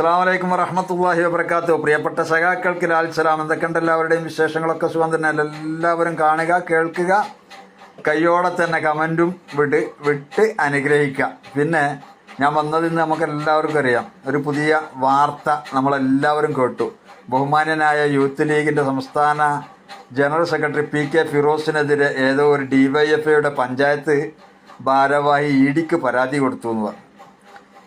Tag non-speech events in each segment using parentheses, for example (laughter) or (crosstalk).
അസ്സാം വലൈക്കും വറഹമത്തല്ലാഹി വബർക്കാത്തു പ്രിയപ്പെട്ട സഖാക്കൾക്ക് ലാൽ സലാം. എന്തൊക്കെയുണ്ട് എല്ലാവരുടെയും വിശേഷങ്ങളൊക്കെ? സുഖം തന്നെ. എല്ലാവരും കാണുക കേൾക്കുക. കയ്യോടെ തന്നെ കമന്റും വിട് വിട്ട് അനുഗ്രഹിക്കുക. പിന്നെ ഞാൻ വന്നതിൽ നിന്ന് നമുക്ക് എല്ലാവർക്കും അറിയാം. ഒരു പുതിയ വാർത്ത നമ്മളെല്ലാവരും കേട്ടു. ബഹുമാന്യനായ യൂത്ത് ലീഗിന്റെ സംസ്ഥാന ജനറൽ സെക്രട്ടറി പി കെ ഫിറോസിനെതിരെ ഏതോ ഒരു ഡി വൈ എഫ് ഐയുടെ പഞ്ചായത്ത് ഭാരവാഹി ഇ ഡിക്ക് പരാതി കൊടുത്തു എന്ന് പറഞ്ഞു.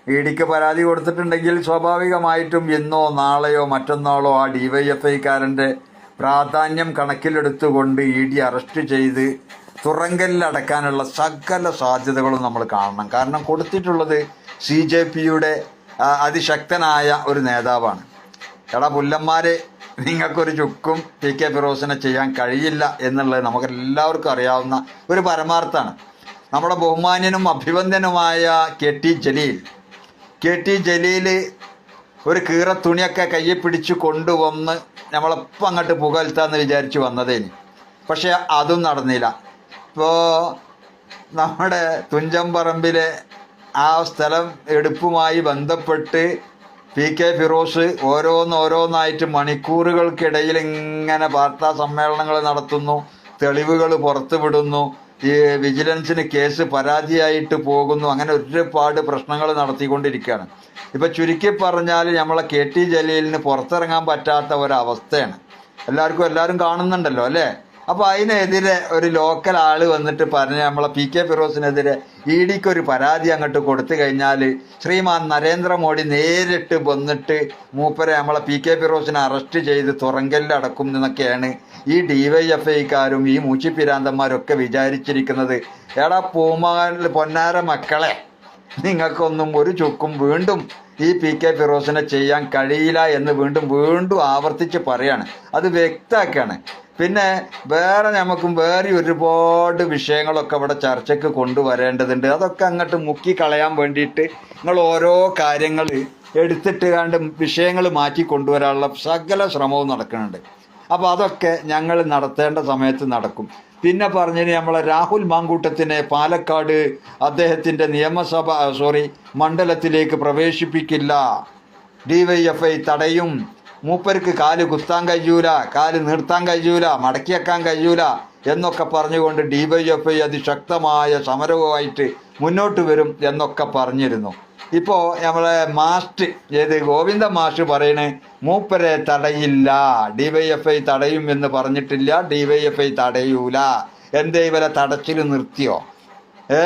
ഇ ഡിക്ക് പരാതി കൊടുത്തിട്ടുണ്ടെങ്കിൽ സ്വാഭാവികമായിട്ടും ഇന്നോ നാളെയോ മറ്റന്നാളോ ആ ഡിവൈഎഫ്ഐക്കാരന്റെ പ്രാധാന്യം കണക്കിലെടുത്തുകൊണ്ട് ഇ ഡി അറസ്റ്റ് ചെയ്ത് തുറങ്കലിലടക്കാനുള്ള സകല സാധ്യതകളും നമ്മൾ കാണണം. കാരണം കൊടുത്തിട്ടുള്ളത് സി ജെ പിയുടെ അതിശക്തനായ ഒരു നേതാവാണ്. എടാ പുല്ലന്മാരെ നിങ്ങൾക്കൊരു ചുക്കും പി കെ ഫിറോസിനെ ചെയ്യാൻ കഴിയില്ല എന്നുള്ളത് നമുക്ക് എല്ലാവർക്കും അറിയാവുന്ന ഒരു പരമാർത്ഥമാണ്. നമ്മുടെ ബഹുമാന്യനും അഭിവന്ദനുമായ K T Jaleel K T Jaleel ഒരു കീറ തുണിയൊക്കെ കയ്യിൽ പിടിച്ച് കൊണ്ടുവന്ന് നമ്മളെപ്പം അങ്ങോട്ട് പുകഴ്ത്താന്ന് വിചാരിച്ച് വന്നതേന്. പക്ഷെ അതും നടന്നില്ല. ഇപ്പോൾ നമ്മുടെ തുഞ്ചംപറമ്പിലെ ആ സ്ഥലം എടുപ്പുമായി ബന്ധപ്പെട്ട് പി കെ ഫിറോസ് ഓരോന്നോരോന്നായിട്ട് മണിക്കൂറുകൾക്കിടയിൽ ഇങ്ങനെ വാർത്താ സമ്മേളനങ്ങൾ നടത്തുന്നു തെളിവുകൾ പുറത്തുവിടുന്നു. ഈ വിജിലൻസിന് കേസ് പരാതിയായിട്ട് പോകുന്നു. അങ്ങനെ ഒരുപാട് പ്രശ്നങ്ങൾ നടത്തിക്കൊണ്ടിരിക്കുകയാണ്. ഇപ്പം ചുരുക്കി പറഞ്ഞാൽ നമ്മളെ കെ ടി ജലീലിന് പുറത്തിറങ്ങാൻ പറ്റാത്ത ഒരവസ്ഥയാണ്. എല്ലാവർക്കും എല്ലാവരും കാണുന്നുണ്ടല്ലോ അല്ലേ? അപ്പോൾ അതിനെതിരെ ഒരു ലോക്കൽ ആൾ വന്നിട്ട് പറഞ്ഞ് നമ്മളെ പി കെ ഫിറോസിനെതിരെ ഇ ഡിക്ക് ഒരു പരാതി അങ്ങോട്ട് കൊടുത്തു കഴിഞ്ഞാൽ ശ്രീമാൻ നരേന്ദ്രമോദി നേരിട്ട് വന്നിട്ട് മൂപ്പരെ നമ്മളെ പി കെ ഫിറോസിനെ അറസ്റ്റ് ചെയ്ത് തുറങ്കലിലടക്കും എന്നൊക്കെയാണ് ഈ ഡി വൈ എഫ് ഐക്കാരും ഈ മൂച്ചിപ്പിരാന്തന്മാരൊക്കെ വിചാരിച്ചിരിക്കുന്നത്. എടാ പൂമാലിൽ പൊന്നാര മക്കളെ നിങ്ങൾക്കൊന്നും ഒരു ചുക്കും വീണ്ടും ഈ പി കെ ഫിറോസിനെ ചെയ്യാൻ കഴിയില്ല എന്ന് വീണ്ടും വീണ്ടും ആവർത്തിച്ച് പറയാണ്. അത് വ്യക്തമാക്കുകയാണ് പിന്നെ വേറെ നമുക്കും വേറെ ഒരുപാട് വിഷയങ്ങളൊക്കെ ഇവിടെ ചർച്ചയ്ക്ക് കൊണ്ടുവരേണ്ടതുണ്ട്. അതൊക്കെ അങ്ങോട്ട് മുക്കി കളയാൻ വേണ്ടിയിട്ട് നിങ്ങൾ ഓരോ കാര്യങ്ങൾ എടുത്തിട്ട് കണ്ട് വിഷയങ്ങൾ മാറ്റി കൊണ്ടുവരാനുള്ള സകല ശ്രമവും നടക്കുന്നുണ്ട്. അപ്പോൾ അതൊക്കെ ഞങ്ങൾ നടത്തേണ്ട സമയത്ത് നടക്കും. പിന്നെ പറഞ്ഞതിന് നമ്മളെ രാഹുൽ മാങ്കൂട്ടത്തിനെ പാലക്കാട് അദ്ദേഹത്തിന്റെ നിയമസഭ സോറി മണ്ഡലത്തിലേക്ക് പ്രവേശിപ്പിക്കില്ല. ഡി വൈ എഫ് ഐ തടയും. മൂപ്പർക്ക് കാൽ കുത്താൻ കഴിയൂല കാൽ നിർത്താൻ കഴിയൂല മടക്കിയേക്കാൻ കഴിയൂല എന്നൊക്കെ പറഞ്ഞുകൊണ്ട് ഡി വൈ എഫ് ഐ അതിശക്തമായ സമരവുമായിട്ട് മുന്നോട്ട് വരും എന്നൊക്കെ പറഞ്ഞിരുന്നു. ഇപ്പോൾ നമ്മളെ മാസ്റ്റ് ഏത് ഗോവിന്ദ മാഷ് പറയണേ മൂപ്പരെ തടയില്ല ഡി വൈ എഫ് ഐ തടയും എന്ന് പറഞ്ഞിട്ടില്ല ഡി വൈ എഫ് ഐ തടയൂല. എന്തേ ഇവരെ തടച്ചിൽ നിർത്തിയോ? ഏ?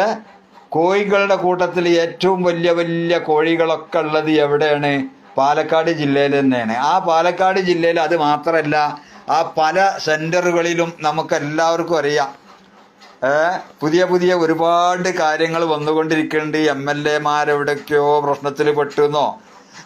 കോഴികളുടെ കൂട്ടത്തിൽ ഏറ്റവും വലിയ വലിയ കോഴികളൊക്കെ ഉള്ളത് എവിടെയാണ്? പാലക്കാട് ജില്ലയിൽ തന്നെയാണ്. ആ പാലക്കാട് ജില്ലയിൽ അത് മാത്രമല്ല ആ പല സെന്ററുകളിലും നമുക്കെല്ലാവർക്കും അറിയാം. പുതിയ പുതിയ ഒരുപാട് കാര്യങ്ങൾ വന്നുകൊണ്ടിരിക്കുന്നുണ്ട്. എം എൽ എമാരെവിടേക്കോ പ്രശ്നത്തിൽ പെട്ടുന്നോ?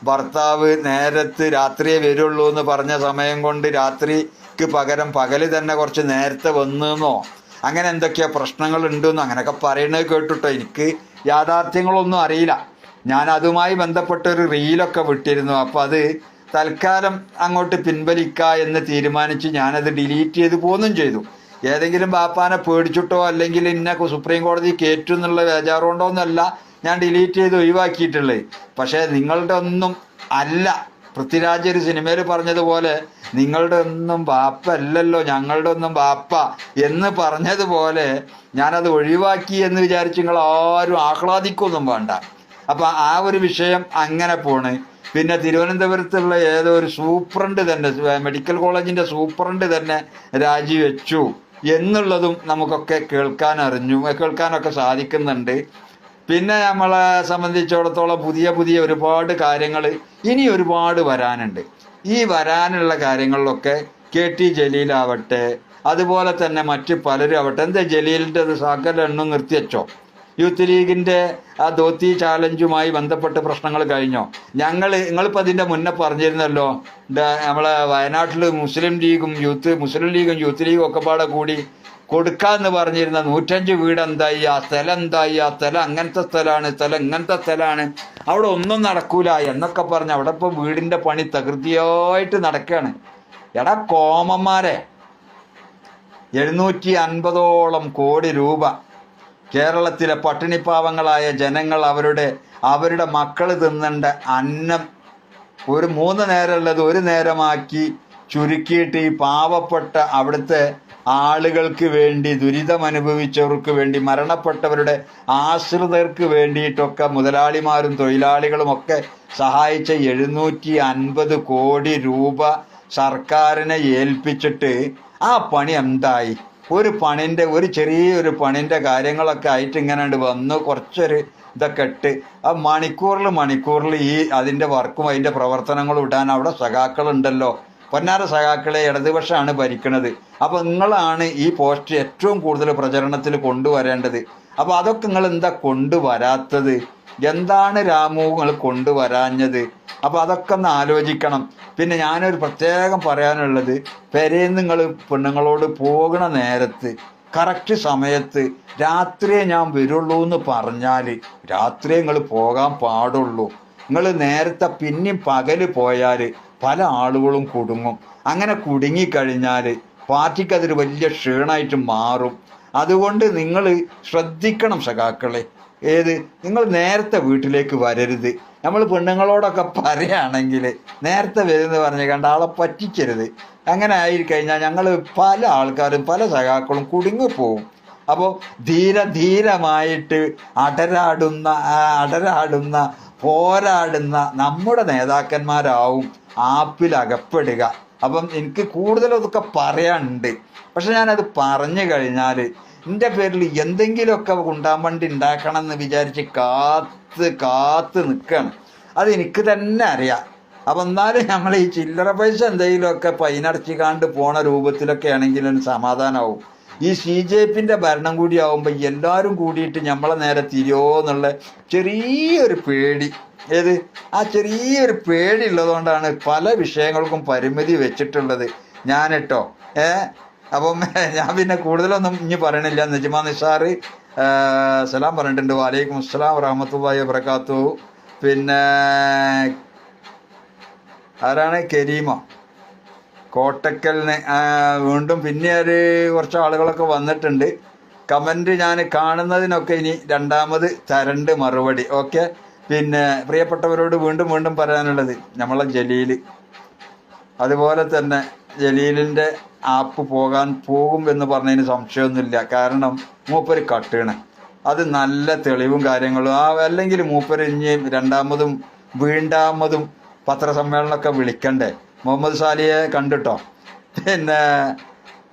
ഭർത്താവ് നേരത്ത് രാത്രിയെ വരുള്ളൂ എന്ന് പറഞ്ഞ സമയം കൊണ്ട് രാത്രിക്ക് പകരം പകൽ തന്നെ കുറച്ച് നേരത്തെ വന്നെന്നോ? അങ്ങനെ എന്തൊക്കെയാ പ്രശ്നങ്ങൾ ഉണ്ടെന്നോ അങ്ങനെയൊക്കെ പറയുന്നത് കേട്ടിട്ടോ? എനിക്ക് യാഥാർത്ഥ്യങ്ങളൊന്നും അറിയില്ല. ഞാൻ അതുമായി ബന്ധപ്പെട്ട ഒരു റീലൊക്കെ വിട്ടിരുന്നു. അപ്പോൾ അത് തൽക്കാലം അങ്ങോട്ട് പിൻവലിക്കുക എന്ന് തീരുമാനിച്ച് ഞാനത് ഡിലീറ്റ് ചെയ്ത് പോന്നും ചെയ്തു. ഏതെങ്കിലും ബാപ്പാനെ പേടിച്ചിട്ടോ അല്ലെങ്കിൽ ഇന്ന സുപ്രീം കോടതി കയറ്റും എന്നുള്ള ബേജാറുകൊണ്ടോ എന്നല്ല ഞാൻ ഡിലീറ്റ് ചെയ്ത് ഒഴിവാക്കിയിട്ടുള്ളത് പക്ഷേ നിങ്ങളുടെ ഒന്നും അല്ല. പൃഥ്വിരാജ് ഒരു സിനിമയിൽ പറഞ്ഞതുപോലെ നിങ്ങളുടെ ഒന്നും ബാപ്പ അല്ലല്ലോ ഞങ്ങളുടെ ഒന്നും ബാപ്പ എന്ന് പറഞ്ഞതുപോലെ ഞാനത് ഒഴിവാക്കി എന്ന് വിചാരിച്ച് നിങ്ങൾ ആരും ആഹ്ലാദിക്കൊന്നും വേണ്ട. അപ്പം ആ ഒരു വിഷയം അങ്ങനെ പോണ്. പിന്നെ തിരുവനന്തപുരത്തുള്ള ഏതോ ഒരു സൂപ്രണ്ട് തന്നെ മെഡിക്കൽ കോളേജിന്റെ സൂപ്രണ്ട് തന്നെ രാജിവെച്ചു. എന്നുള്ളതും നമുക്കൊക്കെ കേൾക്കാൻ അറിഞ്ഞു കേൾക്കാനൊക്കെ സാധിക്കുന്നുണ്ട്. പിന്നെ നമ്മളെ സംബന്ധിച്ചിടത്തോളം പുതിയ പുതിയ ഒരുപാട് കാര്യങ്ങൾ ഇനി ഒരുപാട് വരാനുണ്ട്. ഈ വരാനുള്ള കാര്യങ്ങളിലൊക്കെ കെ ടി ജലീലാവട്ടെ അതുപോലെ തന്നെ മറ്റ് പലരും ആവട്ടെ എന്താ ജലീലിന്റെ സകല എണ്ണം നിർത്തിവെച്ചോ? യൂത്ത് ലീഗിന്റെ ആ ധോത്തി ചാലഞ്ചുമായി ബന്ധപ്പെട്ട് പ്രശ്നങ്ങൾ കഴിഞ്ഞോ? ഞങ്ങൾ നിങ്ങളിപ്പോൾ അതിന്റെ മുന്നേ പറഞ്ഞിരുന്നല്ലോ നമ്മളെ വയനാട്ടിൽ മുസ്ലിം ലീഗും യൂത്ത് മുസ്ലിം ലീഗും യൂത്ത് ലീഗും ഒക്കെ പാടെ കൂടി കൊടുക്കാന്ന് പറഞ്ഞിരുന്ന നൂറ്റഞ്ച് വീട് എന്തായി ആ സ്ഥലം എന്തായി ആ സ്ഥലം അങ്ങനത്തെ സ്ഥലമാണ് സ്ഥലം ഇങ്ങനത്തെ സ്ഥലമാണ് അവിടെ ഒന്നും നടക്കൂല എന്നൊക്കെ പറഞ്ഞ് അവിടെ ഇപ്പോൾ വീടിന്റെ പണി തകൃതിയായിട്ട് നടക്കുകയാണ് എടാ കോമന്മാരെ എഴുന്നൂറ്റി അൻപതോളം കോടി രൂപ കേരളത്തിലെ പട്ടിണിപ്പാവങ്ങളായ ജനങ്ങൾ അവരുടെ അവരുടെ മക്കൾ തിന്നേണ്ട അന്നം ഒരു മൂന്ന് നേരമുള്ളത് ഒരു നേരമാക്കി ചുരുക്കിയിട്ട് ഈ പാവപ്പെട്ട അവിടുത്തെ ആളുകൾക്ക് വേണ്ടി ദുരിതം അനുഭവിച്ചവർക്ക് വേണ്ടി മരണപ്പെട്ടവരുടെ ആശ്രിതർക്ക് വേണ്ടിയിട്ടൊക്കെ മുതലാളിമാരും തൊഴിലാളികളും ഒക്കെ സഹായിച്ച എഴുന്നൂറ്റി അൻപത് കോടി രൂപ സർക്കാരിനെ ഏൽപ്പിച്ചിട്ട് ആ പണി എന്തായി? ഒരു പണിന്റെ ഒരു ചെറിയൊരു പണിന്റെ കാര്യങ്ങളൊക്കെ ആയിട്ട് ഇങ്ങനെ വന്ന് കുറച്ചൊരു ഇതൊക്കെ ഇട്ട് ആ മണിക്കൂറിൽ മണിക്കൂറിൽ ഈ അതിന്റെ വർക്കും അതിന്റെ പ്രവർത്തനങ്ങളും ഇടാൻ അവിടെ സഖാക്കളുണ്ടല്ലോ. പൊന്നാര സഖാക്കളെ ഇടതുപക്ഷമാണ് ഭരിക്കുന്നത് അപ്പോൾ നിങ്ങളാണ് ഈ പോസ്റ്റ് ഏറ്റവും കൂടുതൽ പ്രചരണത്തിൽ കൊണ്ടുവരേണ്ടത്. അപ്പോൾ അതൊക്കെ നിങ്ങൾ എന്താ കൊണ്ടുവരാത്തത്? എന്താണ് രാമു നിങ്ങൾ കൊണ്ടുവരാഞ്ഞത്? അപ്പോൾ അതൊക്കെ ഒന്ന് ആലോചിക്കണം. പിന്നെ ഞാനൊരു പ്രത്യേകം പറയാനുള്ളത് പെരേ നിങ്ങൾ പെണ്ണുങ്ങളോട് പോകണ നേരത്ത് കറക്റ്റ് സമയത്ത് രാത്രിയെ ഞാൻ വരുള്ളൂ എന്ന് പറഞ്ഞാൽ രാത്രിയെ നിങ്ങൾ പോകാൻ പാടുള്ളൂ. നിങ്ങൾ നേരത്തെ പിന്നെയും പകൽ പോയാൽ പല ആളുകളും കുടുങ്ങും. അങ്ങനെ കുടുങ്ങിക്കഴിഞ്ഞാൽ പാർട്ടിക്ക് അതൊരു വലിയ ക്ഷീണമായിട്ട് മാറും. അതുകൊണ്ട് നിങ്ങൾ ശ്രദ്ധിക്കണം സഖാക്കളെ. ഏത്? നിങ്ങൾ നേരത്തെ വീട്ടിലേക്ക് വരരുത്. നമ്മൾ പെണ്ണുങ്ങളോടൊക്കെ പറയുകയാണെങ്കിൽ നേരത്തെ വരുമെന്ന് പറഞ്ഞ് കണ്ട ആളെ പറ്റിക്കരുത്. അങ്ങനെ ആയിക്കഴിഞ്ഞാൽ ഞങ്ങൾ പല ആൾക്കാരും പല സഖാക്കളും കുടുങ്ങിപ്പോവും അപ്പോൾ ധീര ധീരമായിട്ട് അടരാടുന്ന അടരാടുന്ന പോരാടുന്ന നമ്മുടെ നേതാക്കന്മാരാവും ആപ്പിൽ അകപ്പെടുക. അപ്പം എനിക്ക് കൂടുതലതൊക്കെ പറയാനുണ്ട്. പക്ഷെ ഞാനത് പറഞ്ഞു കഴിഞ്ഞാൽ എന്റെ പേരിൽ എന്തെങ്കിലുമൊക്കെ ഉണ്ടാമ്പണ്ടി ഉണ്ടാക്കണം എന്ന് വിചാരിച്ച് കാത്ത് കാത്ത് നിൽക്കുകയാണ്. അത് എനിക്ക് തന്നെ അറിയാം. അപ്പം എന്നാലും നമ്മൾ ഈ ചില്ലറ പൈസ എന്തെങ്കിലുമൊക്കെ പൈനടച്ചിക്കാണ്ട് പോണ രൂപത്തിലൊക്കെ ആണെങ്കിൽ ഒരു സമാധാനമാവും. ഈ സി ജെ പിന്റെ ഭരണം കൂടി ആവുമ്പോൾ എല്ലാവരും കൂടിയിട്ട് നമ്മളെ നേരെ തിരിയോ എന്നുള്ള ചെറിയൊരു പേടി. ഏത്? ആ ചെറിയൊരു പേടി ഉള്ളതുകൊണ്ടാണ് പല വിഷയങ്ങൾക്കും പരിമിതി വെച്ചിട്ടുള്ളത്. ഞാനിട്ടോ ഏ? അപ്പം (laughs) ഞാൻ പിന്നെ കൂടുതലൊന്നും ഇനി പറയണില്ല. നജ്മ നിസാർ സലാം പറഞ്ഞിട്ടുണ്ട്. വാലൈക്കും അസ്സലാം വറഹമത്തുള്ളാഹി വബർക്കാത്തു പിന്നെ ആരാണ്? കരീമ. കോട്ടക്കലിന് വീണ്ടും പിന്നെ ഒരു കുറച്ച് ആളുകളൊക്കെ വന്നിട്ടുണ്ട്. കമന്റ് ഞാൻ കാണുന്നതിനൊക്കെ ഇനി രണ്ടാമത് തരണ്ട് മറുപടി. ഓക്കെ? പിന്നെ പ്രിയപ്പെട്ടവരോട് വീണ്ടും വീണ്ടും പറയാനുള്ളത് നമ്മളെ ജലീൽ അതുപോലെ തന്നെ ജലീലിന്റെ ആപ്പ് പോകാൻ പോകും എന്ന് പറഞ്ഞതിന് സംശയമൊന്നുമില്ല. കാരണം മൂപ്പര് കട്ടുകയാണ് അത് നല്ല തെളിവും കാര്യങ്ങളും. ആ അല്ലെങ്കിൽ മൂപ്പര് ഇനി രണ്ടാമതും വീണ്ടാമതും പത്രസമ്മേളനമൊക്കെ വിളിക്കണ്ടേ? മുഹമ്മദ് സാലിയെ കണ്ടിട്ടോ? പിന്നെ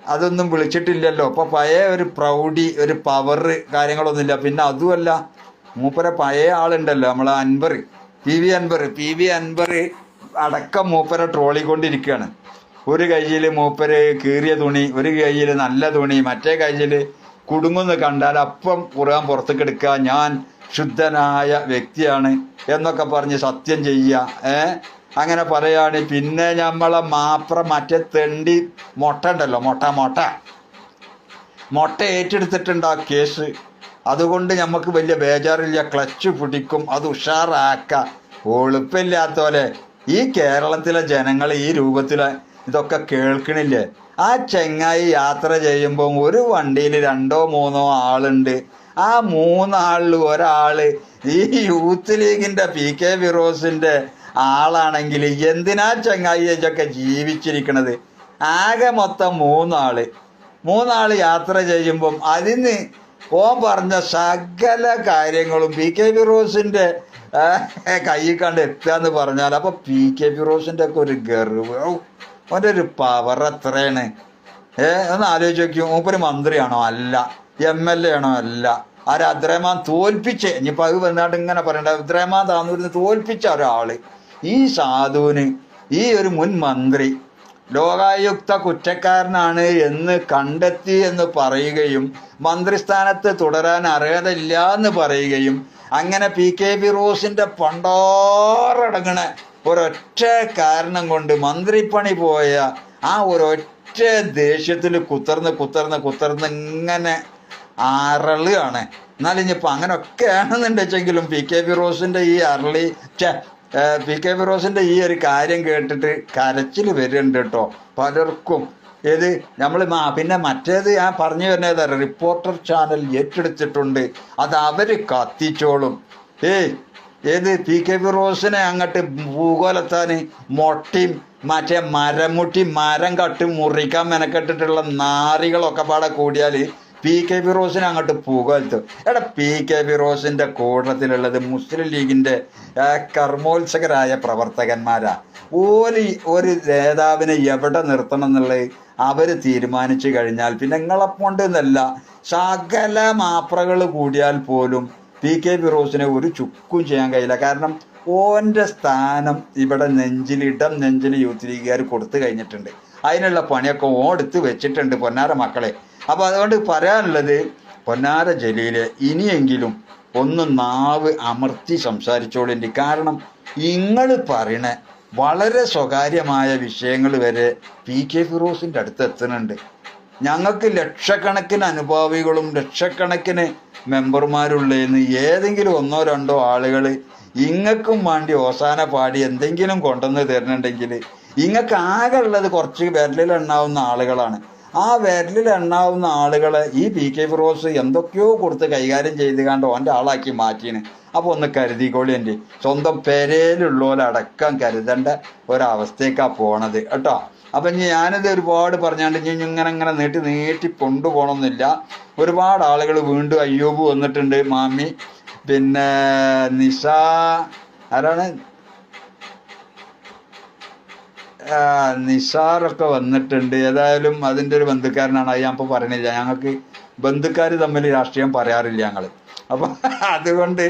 അതൊന്നും വിളിച്ചിട്ടില്ലല്ലോ. അപ്പോൾ പഴയ ഒരു പ്രൗഢി ഒരു പവർ കാര്യങ്ങളൊന്നുമില്ല. പിന്നെ അതുമല്ല മൂപ്പരെ പഴയ ആളുണ്ടല്ലോ നമ്മളെ Anwar P V Anwar P V Anwar അടക്കം മൂപ്പരെ ട്രോളിക്കൊണ്ടിരിക്കുകയാണ് ഒരു കയ്യിൽ മൂപ്പര് കീറിയ തുണി ഒരു കയ്യിൽ നല്ല തുണി മറ്റേ കയ്യിൽ കുടുങ്ങുന്നു കണ്ടാൽ അപ്പം പുറകാൻ പുറത്തേക്ക് എടുക്കുക. ഞാൻ ശുദ്ധനായ വ്യക്തിയാണ് എന്നൊക്കെ പറഞ്ഞ് സത്യം ചെയ്യുക. ഏ? അങ്ങനെ പറയാണ്. പിന്നെ നമ്മളെ മാപ്ര മറ്റേ തെണ്ടി മുട്ട ഉണ്ടല്ലോ മുട്ട മുട്ട. മുട്ട ഏറ്റെടുത്തിട്ടുണ്ട് ആ കേസ്. അതുകൊണ്ട് നമുക്ക് വലിയ ബേജാറില്ല. ക്ലച്ച് പിടിക്കും അത് ഉഷാറാക്ക ഒളുപ്പില്ലാത്ത പോലെ ഈ കേരളത്തിലെ ജനങ്ങൾ ഈ രൂപത്തിലെ ഇതൊക്കെ കേൾക്കണില്ലേ? ആ ചെങ്ങായി യാത്ര ചെയ്യുമ്പോൾ ഒരു വണ്ടിയിൽ രണ്ടോ മൂന്നോ ആളുണ്ട്. ആ മൂന്നാളിൽ ഒരാൾ ഈ യൂത്ത് ലീഗിന്റെ പി കെ ഫിറോസിന്റെ ആളാണെങ്കിൽ എന്തിനാ ചെങ്ങായി ഇതൊക്കെ ജീവിച്ചിരിക്കണത്? ആകെ മൊത്തം മൂന്നാൾ മൂന്നാൾ യാത്ര ചെയ്യുമ്പം അതിന് ഓൻ പറഞ്ഞ സകല കാര്യങ്ങളും പി കെ ഫിറോസിന്റെ കൈ കണ്ട് എത്തുക എന്ന് പറഞ്ഞാൽ അപ്പോൾ പി കെ ഫിറോസിന്റെ ഒക്കെ ഒരു ഗർവ് ഓന്റെ ഒരു പവർ എത്രയാണ്? ഏ ഒന്ന് ആലോചിച്ച് നോക്കിയോ മൂപ്പര് മന്ത്രിയാണോ? അല്ല. എം എൽ എ ആണോ? അല്ല. ആര്? അദ്രഹ്മാൻ തോൽപ്പിച്ച്. ഇനിയിപ്പോൾ അത് വന്നാണ്ട് ഇങ്ങനെ പറയണ്ട. അദ്രഹ്മാൻ താന്നൂരിന്ന് തോൽപ്പിച്ച ഒരാൾ. ഈ സാധുവിന് ഈ ഒരു മുൻ മന്ത്രി ലോകായുക്ത കുറ്റക്കാരനാണ് എന്ന് കണ്ടെത്തി എന്ന് പറയുകയും മന്ത്രിസ്ഥാനത്ത് തുടരാൻ അർഹതയില്ല എന്ന് പറയുകയും അങ്ങനെ പി കെ ഫിറോസിന്റെ പണ്ടാറടങ്ങണ ഒരൊറ്റ കാരണം കൊണ്ട് മന്ത്രിപ്പണി പോയ ആ ഒരൊറ്റ ദേഷ്യത്തിൽ കുത്തർന്ന് കുത്തർന്ന് കുത്തർന്ന് ഇങ്ങനെ അരളുകയാണ്. എന്നാലും ഇനിയിപ്പോൾ അങ്ങനെയൊക്കെ ആണെന്നുണ്ടെച്ചെങ്കിലും പി കെ ഫിറോസിന്റെ ഈ അരളി ഏ, പി കെ ഫിറോസിന്റെ ഈ ഒരു കാര്യം കേട്ടിട്ട് കരച്ചിൽ വരുന്നുണ്ട് കേട്ടോ പലർക്കും. ഏത് നമ്മൾ പിന്നെ മറ്റേത് ഞാൻ പറഞ്ഞു വരുന്നത് റിപ്പോർട്ടർ ചാനൽ ഏറ്റെടുത്തിട്ടുണ്ട്. അത് അവർ കത്തിച്ചോളും. ഏയ് ഏത് പി കെ ഫിറോസിനെ അങ്ങോട്ട് ഭൂഗോലത്താൻ മൊട്ടിയും മറ്റേ മരമുട്ടി മരം കട്ട് മുറിക്കാൻ മെനക്കെട്ടിട്ടുള്ള നാറികളൊക്കെ പാടെ കൂടിയാൽ പി കെ ഫിറോസിനെ അങ്ങോട്ട് പുകഴ്ത്തും എടാ പി കെ ഫിറോസിന്റെ കൂട്ടത്തിലുള്ളത് മുസ്ലിം ലീഗിന്റെ കർമ്മോത്സകരായ പ്രവർത്തകന്മാരാ. ഒരു ഒരു നേതാവിനെ എവിടെ നിർത്തണം എന്നുള്ളത് അവർ തീരുമാനിച്ചു കഴിഞ്ഞാൽ പിന്നെ നിങ്ങളെ കൊണ്ടെന്നല്ല സകല മാപ്രകൾ കൂടിയാൽ പോലും പി കെ ഫിറോസിനെ ഒരു ചുക്കും ചെയ്യാൻ കഴിയില്ല. കാരണം ഓന്റെ സ്ഥാനം ഇവിടെ നെഞ്ചിൽ ഇടം നെഞ്ചിൽ യൂത്ത് ലീഗുകാർ കൊടുത്തു കഴിഞ്ഞിട്ടുണ്ട്. അതിനുള്ള പണിയൊക്കെ ഓടുത്ത് വെച്ചിട്ടുണ്ട് പൊന്നാര മക്കളെ. അപ്പോൾ അതുകൊണ്ട് പറയാനുള്ളത് പൊന്നാര ജലീൽ ഇനിയെങ്കിലും ഒന്ന് നാവ് അമർത്തി സംസാരിച്ചോളിന്റെ. കാരണം നിങ്ങൾ പറയണ വളരെ സ്വകാര്യമായ വിഷയങ്ങൾ വരെ പി കെ ഫിറോസിന്റെ അടുത്ത് എത്തുന്നുണ്ട്. ഞങ്ങൾക്ക് ലക്ഷക്കണക്കിന് അനുഭാവികളും ലക്ഷക്കണക്കിന് മെമ്പർമാരുള്ളതെന്ന് ഏതെങ്കിലും ഒന്നോ രണ്ടോ ആളുകൾ ഇങ്ങക്കും വേണ്ടി ഓസാന പാടി എന്തെങ്കിലും കൊണ്ടുവന്ന് തരുന്നുണ്ടെങ്കിൽ ഇങ്ങക്ക് ആകെ ഉള്ളത് കുറച്ച് വിരലിൽ എണ്ണാവുന്ന ആളുകളാണ്. ആ വിരലിൽ എണ്ണാവുന്ന ആളുകളെ ഈ പി കെ ഫിറോസ് എന്തൊക്കെയോ കൊടുത്ത് കൈകാര്യം ചെയ്ത് കണ്ട് ഓന്റെ ആളാക്കി മാറ്റീന്. അപ്പോൾ ഒന്ന് കരുതിക്കോളി എന്റെ. സ്വന്തം പെരയിലുള്ളവരടക്കം കരുതേണ്ട ഒരവസ്ഥയ്ക്കാണ് പോണത്. കേട്ടോ? അപ്പം ഇനി ഞാനിത് ഒരുപാട് പറഞ്ഞാണ്ട് ഇനി ഇങ്ങനെ ഇങ്ങനെ നീട്ടി നീട്ടി കൊണ്ടുപോകണമെന്നില്ല ഒരുപാട് ആളുകൾ വീണ്ടും അയ്യോബ് വന്നിട്ടുണ്ട് മാമി പിന്നെ നിഷ ആരാണ്? നിഷാറൊക്കെ വന്നിട്ടുണ്ട്. ഏതായാലും അതിന്റെ ഒരു ബന്ധുക്കാരനാണ്. അത് ഞാൻ ഇപ്പോൾ പറയണില്ല. ഞങ്ങൾക്ക് ബന്ധുക്കാർ തമ്മിൽ രാഷ്ട്രീയം പറയാറില്ല ഞങ്ങൾ അപ്പം അതുകൊണ്ട്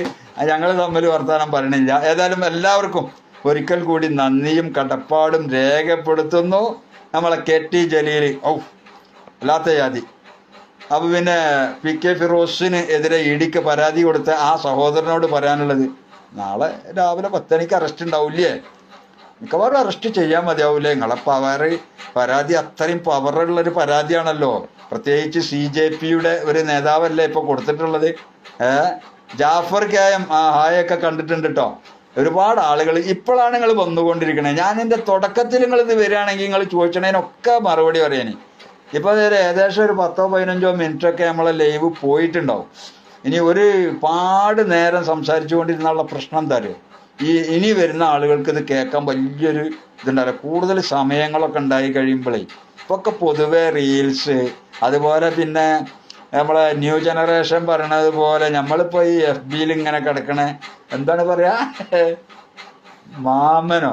ഞങ്ങൾ തമ്മിൽ വർത്തമാനം പറയണില്ല. ഏതായാലും എല്ലാവർക്കും ഒരിക്കൽ കൂടി നന്ദിയും കടപ്പാടും രേഖപ്പെടുത്തുന്നു. നമ്മളെ കെ ടി ജലീൽ ഔ അല്ലാത്ത ജാതി. അപ്പൊ പിന്നെ പി കെ ഫിറോസിന് എതിരെ ഇടിക്ക് പരാതി കൊടുത്ത ആ സഹോദരനോട് പറയാനുള്ളത് നാളെ രാവിലെ പത്തണിക്ക് അറസ്റ്റ് ഉണ്ടാവില്ലേ? മിക്കവാറും അറസ്റ്റ് ചെയ്യാൻ മതിയാവൂലേ നിങ്ങളെ പവർ പരാതി അത്രയും പവറുള്ളൊരു പരാതിയാണല്ലോ. പ്രത്യേകിച്ച് സി ജെ പിയുടെ ഒരു നേതാവല്ലേ ഇപ്പൊ കൊടുത്തിട്ടുള്ളത്? ജാഫർ എം ആ ഹായൊക്കെ കണ്ടിട്ടുണ്ട് കേട്ടോ ഒരുപാട് ആളുകൾ ഇപ്പോഴാണ് നിങ്ങൾ വന്നുകൊണ്ടിരിക്കുന്നത് ഞാൻ എന്റെ തുടക്കത്തിൽ നിങ്ങൾ ഇത് വരികയാണെങ്കിൽ നിങ്ങൾ ചോദിച്ചതിനൊക്കെ മറുപടി പറയാനി. ഇപ്പൊ ഏകദേശം ഒരു പത്തോ പതിനഞ്ചോ മിനിറ്റ് ഒക്കെ നമ്മളെ ലൈവ് പോയിട്ടുണ്ടാവും. ഇനി ഒരു പാട് നേരം സംസാരിച്ചു കൊണ്ടിരുന്നുള്ള പ്രശ്നം എന്താ അറിയോ? ഈ ഇനി വരുന്ന ആളുകൾക്ക് ഇത് കേൾക്കാൻ വലിയൊരു ഇതുണ്ടാവില്ല കൂടുതൽ സമയങ്ങളൊക്കെ ഉണ്ടായി കഴിയുമ്പോഴേ ഇപ്പൊക്കെ പൊതുവെ റീൽസ് അതുപോലെ പിന്നെ നമ്മളെ ന്യൂ ജനറേഷൻ പറയണത് പോലെ നമ്മളിപ്പോ ഈ എഫ് ബിയിൽ ഇങ്ങനെ കിടക്കണ. എന്താണ് പറയാ? മാമനോ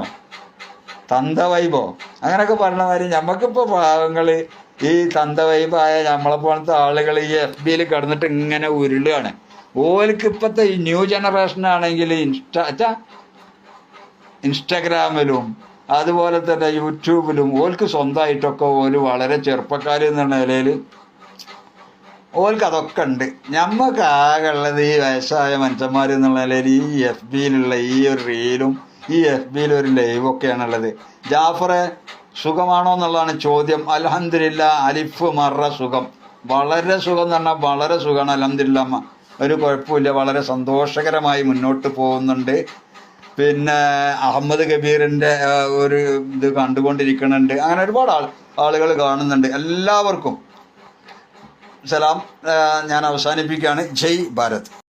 തന്ത വൈബോ അങ്ങനൊക്കെ പറഞ്ഞ മാതിരി നമുക്കിപ്പോ പാവങ്ങൾ ഈ തന്ത വൈബായ നമ്മളെ പോലത്തെ ആളുകൾ ഈ എഫ് ബിയിൽ കിടന്നിട്ട് ഇങ്ങനെ ഉരുളുകയാണ്. ഓൽക്ക് ഇപ്പത്തെ ഈ ന്യൂ ജനറേഷൻ ആണെങ്കിൽ ഇൻസ്റ്റ ഇൻസ്റ്റഗ്രാമിലും അതുപോലെ തന്നെ യൂട്യൂബിലും ഓൽക്ക് സ്വന്തമായിട്ടൊക്കെ ഓൽ വളരെ ചെറുപ്പക്കാർ എന്നുള്ള നിലയിൽ ഓൽക്ക് അതൊക്കെ ഉണ്ട് ഞമ്മക്ക് ആകെ ഉള്ളത് ഈ വയസ്സായ മനുഷ്യന്മാർ എന്നുള്ള നിലയിൽ ഈ എഫ് ബിയിലുള്ള ഈ ഒരു റീലും ഈ എഫ് ബിയിൽ ഒരു ലൈവും ഒക്കെയാണുള്ളത് ജാഫറെ സുഖമാണോ എന്നുള്ളതാണ് ചോദ്യം. അലഹദില്ല അലിഫ് മറ സുഖം. വളരെ സുഖം എന്ന് പറഞ്ഞാൽ വളരെ സുഖമാണ് അലഹദില്ല ഒരു കുഴപ്പമില്ല വളരെ സന്തോഷകരമായി മുന്നോട്ട് പോകുന്നുണ്ട്. പിന്നെ അഹമ്മദ് കബീറിന്റെ ഒരു ഇത് കണ്ടുകൊണ്ടിരിക്കുന്നുണ്ട് അങ്ങനെ ഒരുപാട് ആൾ ആളുകൾ കാണുന്നുണ്ട്. എല്ലാവർക്കും സലാം. ഞാൻ അവസാനിപ്പിക്കുകയാണ്. ജയ് ഭാരത്.